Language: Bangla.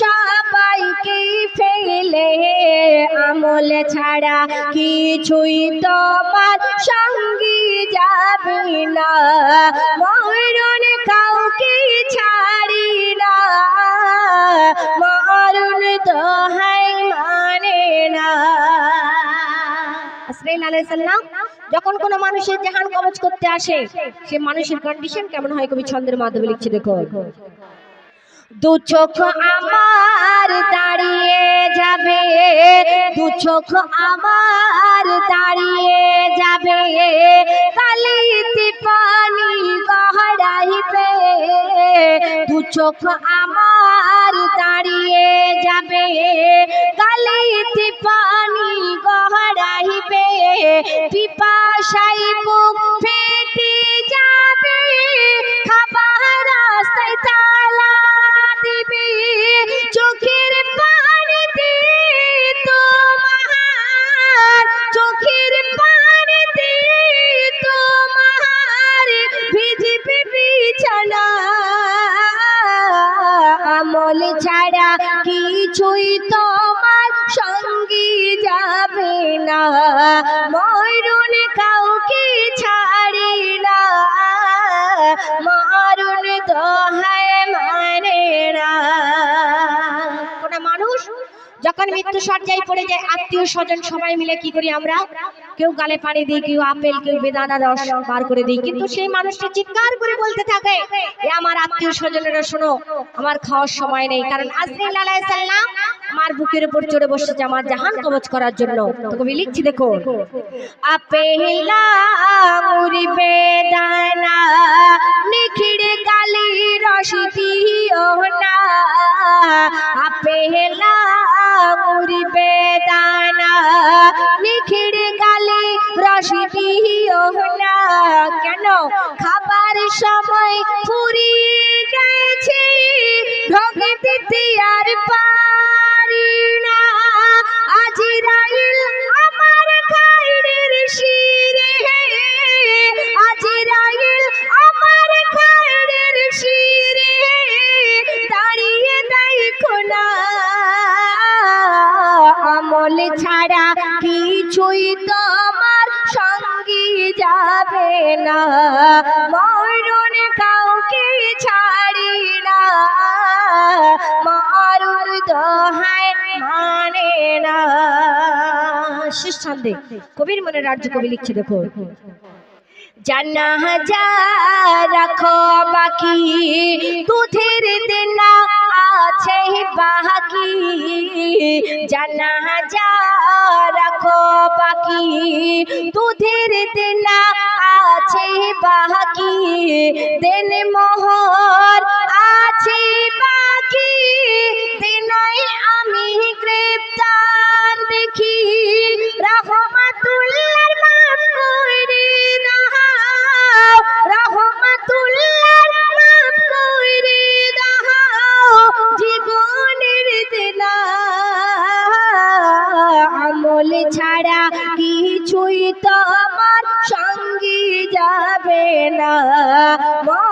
সবাইকে ফেলে? আমল ছাড়া কিছুই তোমার সঙ্গী যাবে না। মরণ কাউকে ছাড়ি না। মরণ দোহাই মানে না। আসরাইল আলাইহিস সালাম, যখন কোনো মানুষের জাহান কবজ করতে আসে, সে মানুষের কন্ডিশন কেমন হয় কবি ছন্দের মাধ্যমে লিখছে দেখো দু চোখ আমার দাঁড়িয়ে যাবে, দু চোখ আমার দাঁড়িয়ে যাবে। কালিতে পানি গহরাইবে, দু চোখ আমার তোমার সঙ্গী যাবে না। মরণ কাউকে ছাড়ি না। মরণ দোহায় মানে না। কোন মানুষ যখন মৃত্যু সজ্জায় পড়ে যায়, আত্মীয় স্বজন সবাই মিলে কি করি আমরা? কেউ গালে পানি দিই, কেউ আপেল, কেউ বেদানা রস বার করে দিই। কিন্তু সেই মানুষটা চিৎকার করে বলতে থাকে আমার আত্মীয় স্বজনেরা শোনো, আমার খাওয়ার সময় নেই। কারণ আজরাইল আলাইহিস সালাম আমার বুকের উপর চড়ে বসেছে আমার জাহান কবজ করার জন্য। তো কবি লিখছি, দেখো। দিও না দিও না কেন? খাবার সময় ফুরিয়ে গেছে ঢোকে দিতে আর পারি কিছুই তোমার সঙ্গী যাবে না। মরণ কাউকে ছাড়ি না মরণ দোহায় মানে না। শেষ ছন্দে কবির মনে রাজ্য কবি লিখছে দেখো। জানা যা রাখো বাকি, দুধের দেনা আছে বাকি। জানা যা দুধের দেনা আছে বাকি। দেন মোহর না